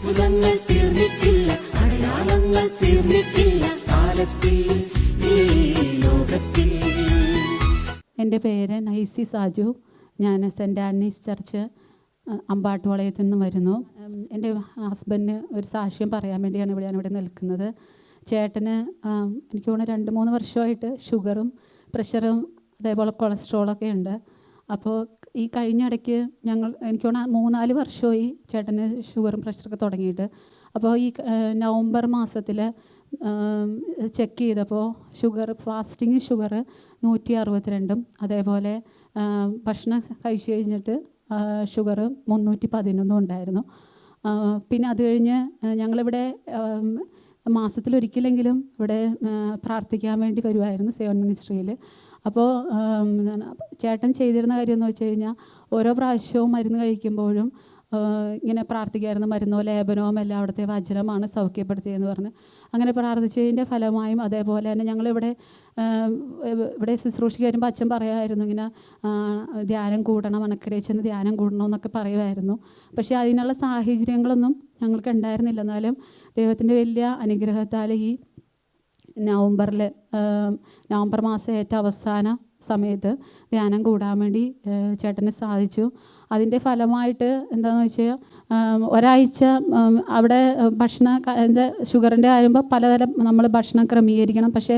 അത്ഭുതങ്ങൾ തീർന്നിട്ടില്ല അടയാളങ്ങൾ തീർന്നിട്ടില്ല കാലത്തിൽ ലോകത്തിൽ. എന്റെ പേര് നൈസി സാജു. ഞാൻ സെന്റ് ആൻഡീസ് ചർച്ച് അമ്പാട്ടുവളയത്തു നിന്ന് വരുന്നു. എന്റെ ഹസ്ബൻഡിന് ഒരു സാക്ഷ്യം പറയാൻ വേണ്ടിയാണ് ഇവിടെ ഞാനിവിടെ നിൽക്കുന്നത്. ചേട്ടന് എനിക്ക് തോന്നുന്നു രണ്ട് മൂന്ന് വർഷമായിട്ട് ഷുഗറും പ്രഷറും അതേപോലെ കൊളസ്ട്രോളൊക്കെ ഉണ്ട്. അപ്പോൾ ഈ കഴിഞ്ഞ ഇടയ്ക്ക് ഞങ്ങൾ എനിക്ക് മൂന്നാൽ വർഷമായി ചേട്ടന് ഷുഗറും പ്രഷറൊക്കെ തുടങ്ങിയിട്ട്. അപ്പോൾ ഈ നവംബർ മാസത്തിൽ ചെക്ക് ചെയ്തപ്പോൾ ഷുഗർ ഫാസ്റ്റിംഗ് ഷുഗർ നൂറ്റി അറുപത്തിരണ്ടും അതേപോലെ ഭക്ഷണം കഴിച്ച് കഴിഞ്ഞിട്ട് ഷുഗർ മുന്നൂറ്റി പതിനൊന്നും ഉണ്ടായിരുന്നു. പിന്നെ അത് കഴിഞ്ഞ് ഞങ്ങളിവിടെ മാസത്തിലൊരിക്കലെങ്കിലും ഇവിടെ പ്രാർത്ഥിക്കാൻ വേണ്ടി വരുമായിരുന്നു സേവൻ മിനിസ്ട്രിയിൽ അപ്പോൾ ചേട്ടൻ ചെയ്തിരുന്ന കാര്യം എന്ന് വെച്ച് കഴിഞ്ഞാൽ ഓരോ പ്രാവശ്യവും മരുന്ന് കഴിക്കുമ്പോഴും ഇങ്ങനെ പ്രാർത്ഥിക്കായിരുന്നു. മരുന്നോ ലേപനവും എല്ലാം അവിടുത്തെ വചനമാണ് സൗഖ്യപ്പെടുത്തിയെന്ന് പറഞ്ഞ്. അങ്ങനെ പ്രാർത്ഥിച്ചതിന്റെ ഫലമായും അതേപോലെ തന്നെ ഞങ്ങളിവിടെ ഇവിടെ ശുശ്രൂഷയ്ക്ക് വരുമ്പോൾ അച്ഛൻ പറയുമായിരുന്നു ഇങ്ങനെ ധ്യാനം കൂടണം അണക്കരേച്ചെന്ന് ധ്യാനം കൂടണം എന്നൊക്കെ പറയുമായിരുന്നു പക്ഷേ അതിനുള്ള സാഹചര്യങ്ങളൊന്നും ഞങ്ങൾക്ക് ഉണ്ടായിരുന്നില്ല. എന്നാലും ദൈവത്തിന്റെ വലിയ അനുഗ്രഹത്താൽ ഈ നവംബറിൽ നവംബർ മാസം ഏറ്റവും അവസാന സമയത്ത് ധ്യാനം കൂടാൻ വേണ്ടി ചേട്ടന് സാധിച്ചു. അതിന്റെ ഫലമായിട്ട് എന്താണെന്ന് വെച്ചാൽ ഒരാഴ്ച അവിടെ ഭക്ഷണ എന്താ ഷുഗറിന്റെ ആകുമ്പോൾ പലതരം നമ്മൾ ഭക്ഷണം ക്രമീകരിക്കണം. പക്ഷേ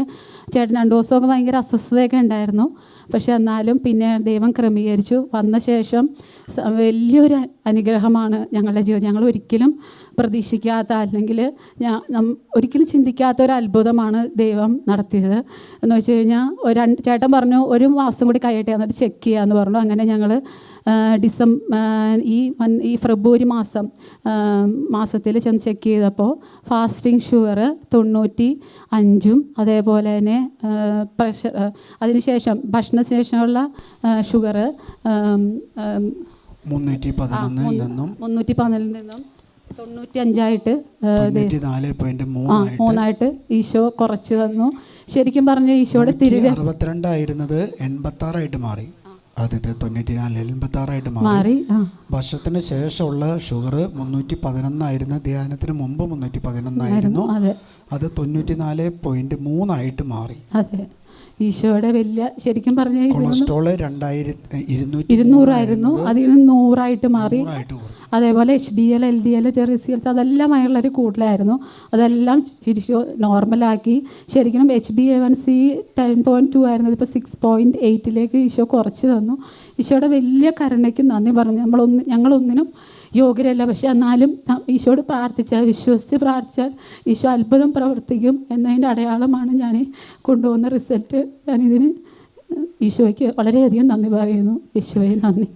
ചേട്ടൻ രണ്ട് ദിവസമൊക്കെ ഭയങ്കര അസ്വസ്ഥതയൊക്കെ ഉണ്ടായിരുന്നു. പക്ഷേ എന്നാലും പിന്നെ ദൈവം ക്രമീകരിച്ചു. വന്ന ശേഷം വലിയൊരു അനുഗ്രഹമാണ് ഞങ്ങളുടെ ജീവിതം. ഞങ്ങൾ ഒരിക്കലും പ്രതീക്ഷിക്കാത്ത അല്ലെങ്കിൽ ഞാൻ നം- ഒരിക്കലും ചിന്തിക്കാത്ത ഒരു അത്ഭുതമാണ് ദൈവം നടത്തിയത്. എന്ന് വെച്ച് കഴിഞ്ഞാൽ ഒരു രണ്ട് ചേട്ടൻ പറഞ്ഞു ഒരു മാസം കൂടി കഴിയട്ടെ എന്നിട്ട് ചെക്ക് ചെയ്യാമെന്ന് പറഞ്ഞു. അങ്ങനെ ഞങ്ങൾ ഡിസം ഈ ഈ ഫെബ്രുവരി മാസം മാസത്തിൽ ചെന്ന് ചെക്ക് ചെയ്തപ്പോൾ ഫാസ്റ്റിംഗ് ഷുഗർ തൊണ്ണൂറ്റി അഞ്ചും അതേപോലെ തന്നെ പ്രഷർ അതിനുശേഷം ഭക്ഷണശേഷമുള്ള ഷുഗർ മുന്നൂറ്റി പതിനൊന്നിൽ നിന്നും മുന്നൂറ്റി പതിനൊന്നിൽ നിന്നും തൊണ്ണൂറ്റി അഞ്ചായിട്ട് മൂന്നായിട്ട് ഈശോ കുറച്ച് തന്നു. ശരിക്കും പറഞ്ഞ ഈശോയുടെ തിരികെ അറുപത്തിരണ്ടായിരുന്നത് എൺപത്തി ആറായിട്ട് മാറി. തൊണ്ണൂറ്റി എൺപത്തി ആറായിട്ട് ഭക്ഷണത്തിന് ശേഷമുള്ള ഷുഗർ മുന്നൂറ്റി പതിനൊന്നായിരുന്നു ധ്യാനത്തിന് മുമ്പ് മുന്നൂറ്റി പതിനൊന്നായിരുന്നു അതെ തൊണ്ണൂറ്റി നാല് പോയിന്റ് മൂന്നായിട്ട് മാറി. അതെ. ഈശോയുടെ വലിയ ശരിക്കും പറഞ്ഞ കൊളസ്ട്രോൾ രണ്ടായിരത്തി ഇരുന്നൂറ്റി ഇരുന്നൂറായിരുന്നു. അതിൽ നിന്ന് നൂറായിട്ട് മാറി. അതേപോലെ H D L L D L ചെറിയ സി എൽസ് അതെല്ലാം അതെല്ലാമായുള്ളൊരു കൂടുതലായിരുന്നു. അതെല്ലാം ശരിക്കും നോർമലാക്കി ശരിക്കും H B A one C ten point two ആയിരുന്നത് ഇപ്പോൾ സിക്സ് പോയിന്റ് എയ്റ്റിലേക്ക് ഈശോ കുറച്ച് തന്നു. ഈശോയുടെ വലിയ കരുണയ്ക്ക് നന്ദി പറഞ്ഞു. നമ്മളൊന്ന് ഞങ്ങളൊന്നിനും യോഗ്യരല്ല. പക്ഷെ എന്നാലും ഈശോട് പ്രാർത്ഥിച്ചാൽ വിശ്വസിച്ച് പ്രാർത്ഥിച്ചാൽ ഈശോ അത്ഭുതം പ്രവർത്തിക്കും എന്നതിന്റെ അടയാളമാണ് ഞാൻ കൊണ്ടുപോകുന്ന റിസൾട്ട് ഞാനിതിന് ഈശോയ്ക്ക് വളരെയധികം നന്ദി പറയുന്നു. ഈശോയെ നന്ദി.